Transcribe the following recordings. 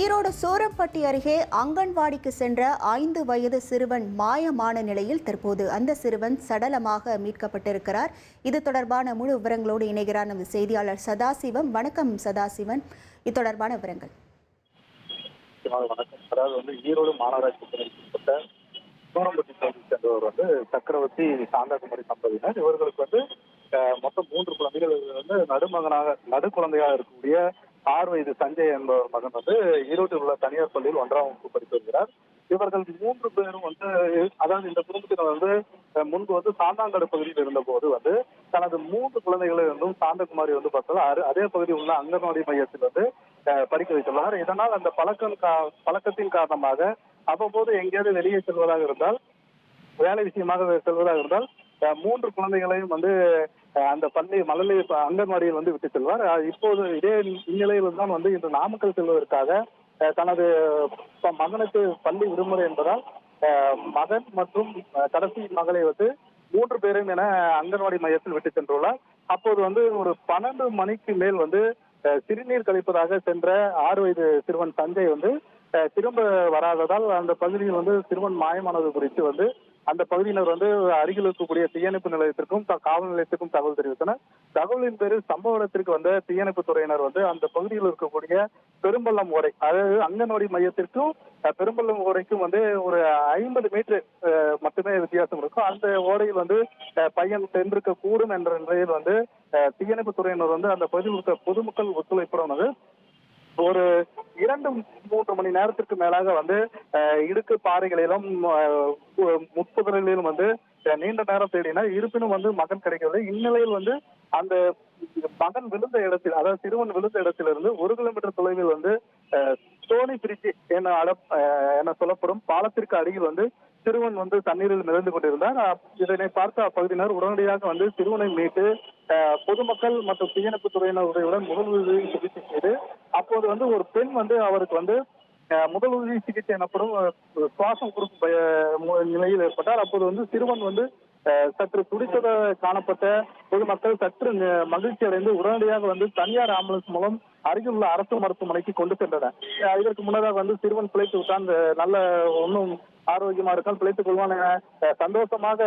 ஈரோடு சூரப்பட்டி அருகே அங்கன்வாடிக்கு சென்ற ஐந்து வயது சிறுவன் மாயமான நிலையில் தற்போது அந்த சிறுவன் சடலமாக மீட்கப்பட்டிருக்கிறார். இது தொடர்பான முழு விவரங்களோடு இணைகிறார் நமது செய்தியாளர் சதாசிவம். வணக்கம் சதாசிவன் இது தொடர்பான விவரங்கள். வணக்கம். அதாவது வந்து ஈரோடு மாநகராட்சி சூரம்பட்டி பகுதியை சேர்ந்தவர் வந்து சக்கரவர்த்தி சாந்தாகுமரி தம்பதியினர். இவர்களுக்கு வந்து மொத்தம் மூன்று குழந்தைகள். வந்து நடுமகனாக நடு குழந்தையாக இருக்கக்கூடிய ஆறு வயது சஞ்சய் என்பவர் மகன் வந்து ஈரோட்டில் உள்ள தனியார் பள்ளியில் ஒன்றாம் வகுப்பு படித்து வருகிறார். இவர்கள் மூன்று பேரும் வந்து அதாவது இந்த குடும்பத்தினர் வந்து முன்பு வந்து சாந்தாங்கடு பகுதியில் இருந்தபோது வந்து தனது மூன்று குழந்தைகளை இருந்தும் சாந்தகுமாரி வந்து பார்த்தால் அதே பகுதியில் உள்ள அங்கன்வாடி மையத்தில் வந்து படிக்க வைத்துள்ளார். இதனால் அந்த பழக்கம் கா- பழக்கத்தின் காரணமாக அவ்வப்போது எங்கேயாவது வெளியே செல்வதாக இருந்தால் வேலை விஷயமாக செல்வதாக இருந்தால் மூன்று குழந்தைகளையும் வந்து அந்த பள்ளி மழலை அங்கன்வாடியில் வந்து விட்டு செல்வார். இப்போது இதே இந்நிலையில் தான் வந்து இன்று நாமக்கல் செல்வதற்காக தனது மகனுக்கு பள்ளி விடுமுறை என்பதால் மகன் மற்றும் கடைசி மகளை வந்து மூன்று பேரும் என அங்கன்வாடி மையத்தில் விட்டு சென்றுள்ளார். அப்போது வந்து ஒரு பன்னெண்டு மணிக்கு மேல் வந்து சிறுநீர் கழிப்பதாக சென்ற ஆறு வயது சிறுவன் சஞ்சய் வந்து திரும்ப வராததால் அந்த பகுதியில் வந்து சிறுவன் மாயமானது குறித்து வந்து அந்த பகுதியினர் வந்து அருகில் இருக்கக்கூடிய தீயணைப்பு நிலையத்திற்கும் த- காவல் நிலையத்திற்கும் தகவல் தெரிவித்தனர். தகவலின் பேரில் சம்பவ இடத்திற்கு வந்த தீயணைப்பு துறையினர் வந்து அந்த பகுதியில் இருக்கக்கூடிய பெரும்பள்ளம் ஓடை அதாவது அங்கன்வாடி மையத்திற்கும் பெரும்பள்ளம் ஓடைக்கும் வந்து ஒரு ஐம்பது மீட்டர் மட்டுமே வித்தியாசம் இருக்கும். அந்த ஓடையில் வந்து பையன் சென்றிருக்க கூடும் என்ற நிலையில் வந்து தீயணைப்பு துறையினர் வந்து அந்த பகுதியில் இருக்க பொதுமக்கள் ஒத்துழைப்புடன் வந்து ஒரு இரண்டு மூன்று மணி நேரத்திற்கு மேலாக வந்து இடுக்கு பாறைகளிலும் அஹ், முட்புதர்களிலும் வந்து நீண்ட நேரம் தேடினார் இருப்பினும் வந்து மகன் கிடைக்கவில்லை. இந்நிலையில் வந்து அந்த மகன் விழுந்த இடத்தில் அதாவது சிறுவன் விழுந்த இடத்திலிருந்து ஒரு கிலோமீட்டர் தொலைவில் வந்து சோனி ஸ்டோனி பிரிட்ஜ் என அட என சொல்லப்படும் பாலத்திற்கு அருகில் வந்து சிறுவன் வந்து தண்ணீரில் மிதந்து கொண்டிருந்தார். இதனை பார்த்த அப்பகுதியினர் உடனடியாக வந்து சிறுவனை மீட்டு அஹ், பொதுமக்கள் மற்றும் தீயணைப்பு துறையினர் உதவியுடன் உதவி சிகிச்சை செய்து அப்போது வந்து ஒரு பெண் வந்து அவருக்கு வந்து முதல் உதவி சிகிச்சை எனப்படும் சுவாசம் கொடுக்கும் நிலையில் ஏற்பட்டார் அப்போது வந்து சிறுவன் வந்து அஹ், சற்று துடித்தத காணப்பட்ட பொதுமக்கள் சற்று மகிழ்ச்சி அடைந்து உடனடியாக வந்து தனியார் ஆம்புலன்ஸ் மூலம் அருகில் உள்ள அரசு மருத்துவமனைக்கு கொண்டு சென்றனர். இதற்கு முன்னதாக வந்து சிறுவன் பிழைத்து விட்டான். நல்ல ஒன்றும் ஆரோக்கியமா இருக்கான் பிழைத்துக் கொள்வான் என சந்தோஷமாக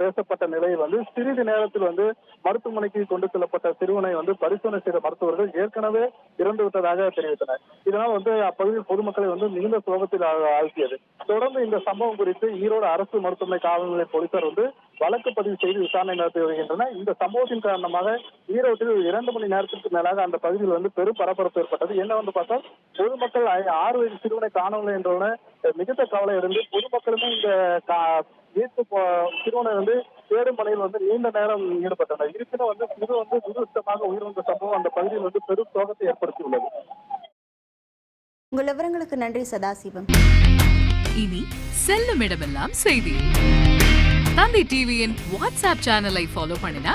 பேசப்பட்ட நிலையில் வந்து சிறிது நேரத்தில் வந்து மருத்துவமனைக்கு கொண்டு செல்லப்பட்ட சிறுவனை வந்து பரிசோதனை செய்த மருத்துவர்கள் ஏற்கனவே இறந்து விட்டதாக தெரிவித்தனர். இதனால் வந்து அப்பகுதியில் பொதுமக்களை வந்து மிகுந்த சோகத்தில் ஆழ்த்தியது. தொடர்ந்து இந்த சம்பவம் குறித்து ஈரோடு அரசு மருத்துவமனை காவல்நிலைய போலீசார் வந்து வழக்கு பதிவு செய்து விசாரணை நடத்தி வருகின்றனர். இந்த சம்பவத்தின் காரணமாக ஈரோட்டில் இரண்டு மணி நேரத்திற்கு மேலாக அந்த பகுதியில் வந்து பெரும் பரபரப்பு ஏற்பட்டது. என்ன வந்து பார்த்தால் பொதுமக்கள் ஆறு வயது சிறுவனை காணவில்லை என்றவுடனே மிகுந்த கவலை அடைந்து பொதுமக்களுமே இந்த மீட்பு சிறுவனை வந்து தேடும் பணியில் வந்து நீண்ட நேரம் ஈடுபட்டனர். இருப்பினும் வந்து இது வந்து துரதிருஷ்டமாக உயிரிழந்த சம்பவம் அந்த பகுதியில் வந்து பெரும் சோகத்தை ஏற்படுத்தியுள்ளது. உங்கள் விவரங்களுக்கு நன்றி சதாசிவம். இனி செல்லும் இடமெல்லாம் செய்தி. தந்தி டிவியின் வாட்ஸ்அப் சேனலை ஃபாலோ பண்ணினா